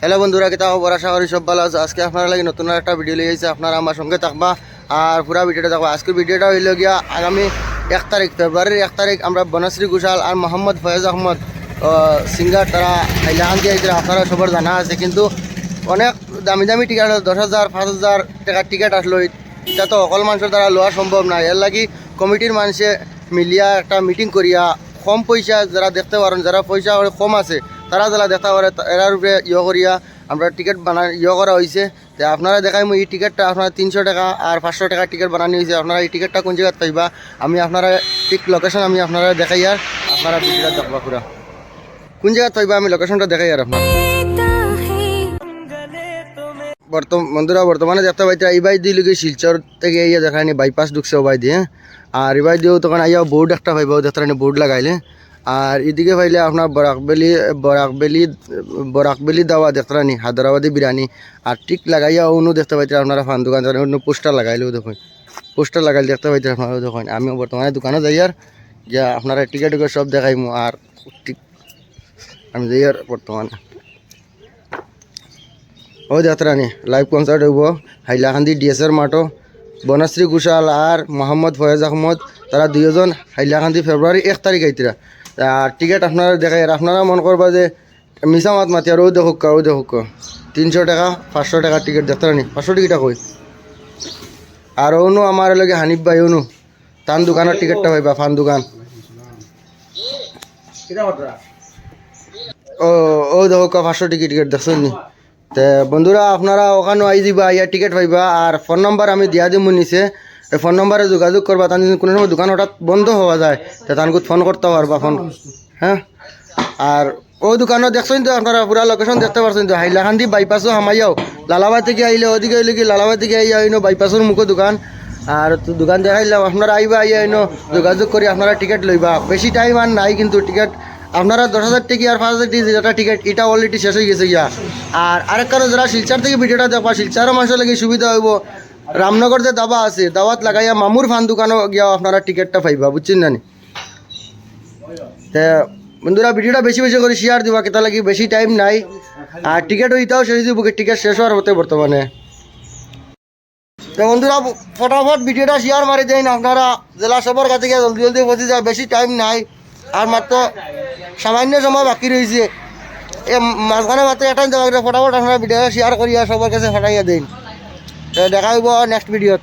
Hello বন্ধুরা কেতা খবর আশা করি সব ভালো আছে? আজকে আপনারা লাগে নতুন একটা ভিডিও লিয়ে আইছে আপনারা আমার সঙ্গে থাকবা। আর পুরা ভিডিওটা দেখবা আজকের ভিডিওটা হইল গিয়া আগামী এক তারিখ, ফেব্রুয়ারির এক তারিখ আমরা বনশ্রী ঘোষাল আর মোহাম্মদ ফয়েজ আহমদ সিঙ্গার তারা হাইলাকান দিয়ে আইছিল আপনারা সবার জানা আছে। কিন্তু অনেক দামি দামি টিকিট দশ হাজার, পাঁচ হাজার টাকার টিকিট আসলো। এটা তো অকল মানুষের দ্বারা লওয়া সম্ভব না। এর লাগি কমিটির মানুষে মিলিয়া একটা মিটিং করিয়া, কম পয়সা যারা দেখতে পারেন, যারা পয়সা কম আছে তারা যারা দেখতে পারে তা- এরার উপরে ইয়ে করিয়া আমরা টিকিট বানা ইয়ে করা হয়েছে তো আপনারা দেখাই এই টিকিটটা আপনার তিনশো টাকা আর পাঁচশো টাকার টিকিট বানানো হয়েছে আপনারা এই টিকিটটা কোন জায়গায় পাইবা? আমি আপনারা ঠিক লোকেশন আমি আপনারা দেখাই আর আপনারা ভিডিওটা দেখবা পুরা কোন জায়গায় পাইবা? আমি লোকেশনটা দেখাই আর আপনার বর্তমান বন্ধুরা বর্তমানে পাইতে এই বাই দিল শিলচর থেকে ইয়ে দেখায়নি বাইপাস ঢুকছে ওবাই দিয়ে আর এবার দিয়েও তখন আইয়া বোর্ড একটা পাইব। দেখতে বোর্ড লাগাইলে। আর এদিকে পাইলে আপনার বরাকবেলি বরাকবেলি বরাকবেলি দাওয়া দেখতে নি হায়দ্রাবাদি বিরিয়ানি। আর ঠিক লাগাইয়া অন্য দেখতে পাইতে আপনারা ফান দোকান অন্য পোস্টার লাগাইলেও দেখুন। পোস্টার লাগাইলে দেখতে পাইতে আপনারা দেখুন। আমি বর্তমানে দোকানে যাই আর যা আপনারা টিকিট টিকিট সব দেখাইমু আর ঠিক আমি যাই আর বর্তমানে। ও যাত্রানি লাইভ কনসার্ট হইব, হাইলাকান্দি ডিএসএর মাঠো, বনশ্রী ঘোষাল আর মোহাম্মদ ফয়েজ আহমদ, তারা দুইজন হাইলাকান্দি ফেব্রুয়ারি এক তারিখ আইতরা। আর টিকিট আপনারা দেখাই, আর আপনারা মন করবা যে মিশা মাত মাতি, আর ও দেখুক ও দেখুক তিনশো টাকা, পাঁচশো টাকার টিকিট দেখতে রানি পাঁচশো টিকিটা কই? আর অনু আমার লগে হানিফ ভাই, অনু, তান দোকানের টিকিটটা পাইবা, ফান দোকান। ও ও দেখো পাঁচশো টিকিট টিকিট দেখছেন নি তে বন্ধুরা, আপনারা ওখানে আই যাবা ইয়া টিকিট পাইবা, আর ফোন নম্বর আমি দিয়া দিমু নিচে। এই ফোন নম্বরে যোগাযোগ করবা, তান কোনো সময় দোকান হঠাৎ বন্ধ হওয়া যায়, তে তানকুত ফোন করতে পারবা ফোন। হ্যাঁ? আর ওই দোকানও দেখছেন তো আপনারা, পুরা লোকেশন দেখতে পারছেন তো। হাইলাকান্দি বাইপাসও হামাইয়াও। লালাবাই থেকে আইলে ওদিকে হইলে কি লালাবাই থেকে আইয়া আইনো বাইপাসের মুখো দোকান। আর দোকান দেখাইলাম, আপনারা আইবা আইয়া আইনো যোগাযোগ করে, আপনারা টিকিট লইবা। বেশি টাইম আর নাই কিন্তু টিকিট আপনারা দশ হাজার টিকি আর পাঁচ হাজার টিকি যেটা টিকিট এটা অলরেডি শেষ হয়ে গেছে গিয়া। আর আরেক কারও যারা শিলচার থেকে ভিডিওটা দেখবা, শিলচারও মানুষের লাগে সুবিধা হইব। রামনগর যে দাবা আছে। দাওয়াত লাগাইয়া মামুর ফান দোকানও গিয়া আপনারা টিকিটটা পাইবা, বুঝছেন না তে, বন্ধুরা, ভিডিওটা বেশি বেশি করে শেয়ার দিবা, কেতা লাগি বেশি টাইম নাই। আর টিকিট ওইটাও শেষ দিব টিকিট শেষ হওয়ার হতে বর্তমানে। তো, বন্ধুরা, ফটাফট ভিডিওটা শেয়ার মারি দেন, আপনারা জেলা সবার কাছে গিয়ে জলদি জলদি পৌঁছে যায় বেশি টাইম নাই। আর মাত্র সামান্য সময় বাকি রয়েছে এ, মাঝখানে মাত্র দেওয়া ফটাফট আপনারা ভিডিওটা শেয়ার করিয়া সবার কাছে ফাটাইয়া দিন। দেখা হইব নেক্সট ভিডিওত